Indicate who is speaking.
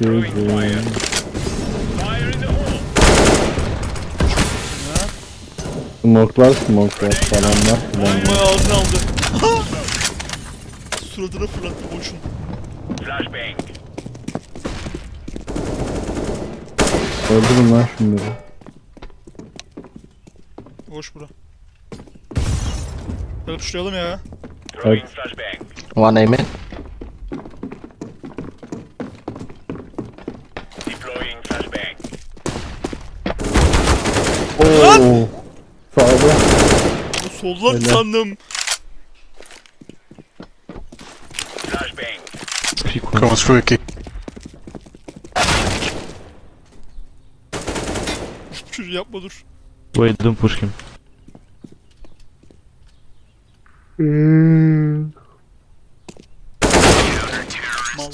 Speaker 1: Güzel. Smoklar smoklar falanlar
Speaker 2: Ay
Speaker 1: filan.
Speaker 2: ağzını aldı. Suratına fırlattı boşun.
Speaker 1: Öldürün lan şunları.
Speaker 2: Boş bura. Hadi tuşlayalım ya.
Speaker 1: Hadi.
Speaker 3: One aiming.
Speaker 1: Oo. Sağda.
Speaker 2: Bu soldan
Speaker 1: Öyle.
Speaker 2: sandım.
Speaker 3: Kick.
Speaker 2: Çocuğu yapma dur.
Speaker 4: Wait, don't push him.
Speaker 2: Mal.